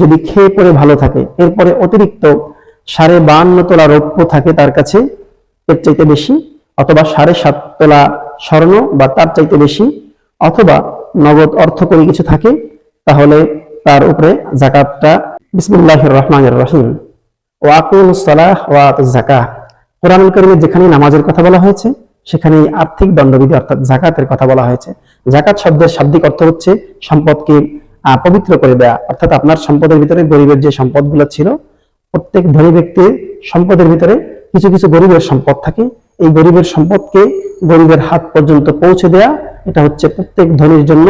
যদি খেয়ে পরে ভালো থাকে, এরপরে অতিরিক্ত সাড়ে বাহান্ন তোলা রৌপ্য থাকে তার কাছে, এর চাইতে বেশি, অথবা সাড়ে সাত তোলা স্বর্ণ বা তার চাইতে বেশি, অথবা নগদ অর্থ করে কিছু থাকে, তাহলে তার উপরে জাকাতটা বিসমুল্লাহ রহমান রহিম। ওয়াকুল সালাহ ওয়াত জাকা কোরআনুল কারিমে যেখানে নামাজের কথা বলা হয়েছে সেখানে আর্থিক দণ্ডবিধি অর্থাৎ জাকাতের কথা বলা হয়েছে। জাকাত শব্দের শাব্দিক অর্থ হচ্ছে সম্পদকে পবিত্র করে দেয়া, অর্থাৎ আপনার সম্পদের ভিতরে গরিবের যে সম্পদগুলো ছিল, প্রত্যেক ধনী ব্যক্তির সম্পদের ভিতরে কিছু কিছু গরিবের সম্পদ থাকে। এই গরিবের সম্পদকে গরিবের হাত পর্যন্ত পৌঁছে দেয়া, এটা হচ্ছে প্রত্যেক ধনীর জন্য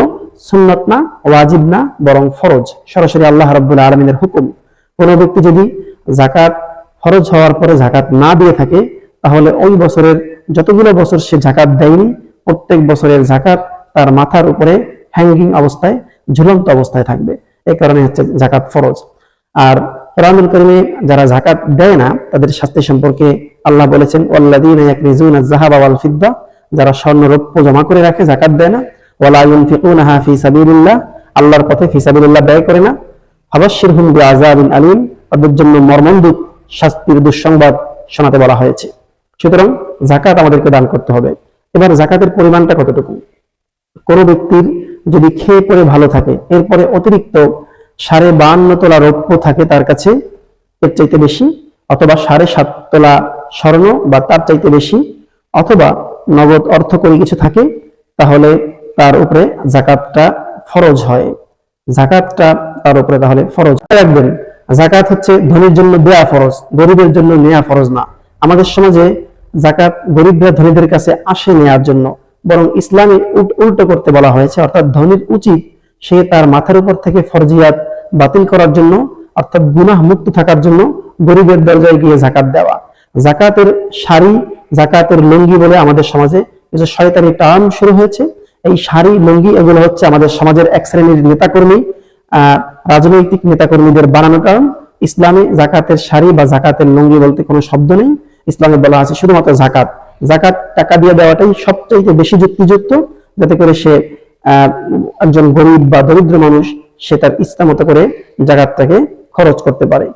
সুন্নত না, ওয়াজিব না, বরং ফরজ। সরাসরি আল্লাহ রাব্বুল আলমিনের হুকুম। কোনো ব্যক্তি যদি জাকাত ফরজ হওয়ার পরে জাকাত না দিয়ে থাকে, তাহলে ওই বছরের যতগুলো বছর সে জাকাত দেয়নি, প্রত্যেক বছরের জাকাত তার মাথার উপরে হ্যাঙ্গিং অবস্থায় ঝুলন্ত অবস্থায় থাকবে। এই কারণে হচ্ছে জাকাত ফরজ। আর কোরআনুল করিমে যারা জাকাত দেয় না, তাদের শাস্তি সম্পর্কে আল্লাহ বলেছেন ফিদ্দা যারা স্বর্ণ রৌপ্য জমা করে রাখে, জাকাত দেয় না। ওয়ালা আল্লাহর পথে ব্যয় করে না। আলীম তাদের জন্য মর্মন্তুদ শাস্তির দুঃসংবাদ শোনাতে বলা হয়েছে। সুতরাং জাকাত আমাদেরকে দান করতে হবে। এবার জাকাতের পরিমাণটা কতটুকু? কোনো ব্যক্তির যদি খেয়ে পরে ভালো থাকে। এরপরে অতিরিক্ত সাড়ে বাহান্ন তোলা রৌপ্য থাকে তার কাছে, এর চাইতে বেশি, অথবা সাড়ে সাত তোলা স্বর্ণ বা তার চাইতে বেশি, অথবা নগদ অর্থ করে কিছু থাকে, তাহলে তার উপরে জাকাতটা ফরজ হয়। জাকাতটা তার উপরে তাহলে ফরজ। রাখবেন, জাকাত হচ্ছে ধনীর জন্য দেয়া ফরজ, গরিবের জন্য নেয়া ফরজ না। আমাদের সমাজে জাকাত গরিবরা ধনীদের কাছে আসে নেয়ার জন্য। বরং ইসলামে উল্টো করতে বলা হয়েছে অর্থাৎ ধনীর উচিত সে তার মাথার উপর থেকে ফরজিয়াত বাতিল করার জন্য অর্থাৎ গুনাহ মুক্ত থাকার জন্য গরিবের দরজায় গিয়ে জাকাত দেওয়া। জাকাতের শাড়ি জাকাতের লুঙ্গি বলে আমাদের সমাজে কিছু শয়তানি টার্ম শুরু হয়েছে এই শাড়ি লুঙ্গি এগুলো হচ্ছে আমাদের সমাজের এক শ্রেণির নেতাকর্মী আহ, রাজনৈতিক নেতাকর্মীদের বানানো কারণ ইসলামে জাকাতের শাড়ি বা জাকাতের লুঙ্গি বলতে কোনো শব্দ নেই। ইসলামে বলা আছে শুধুমাত্র জাকাত জাকাত, টাকা দিয়ে দেওয়াটাই সবচেয়ে বেশি যুক্তিযুক্ত, যাতে করে সে একজন গরিব বা দরিদ্র মানুষ, সে তার ইচ্ছা মতো করে জাকাতটাকে খরচ করতে পারে।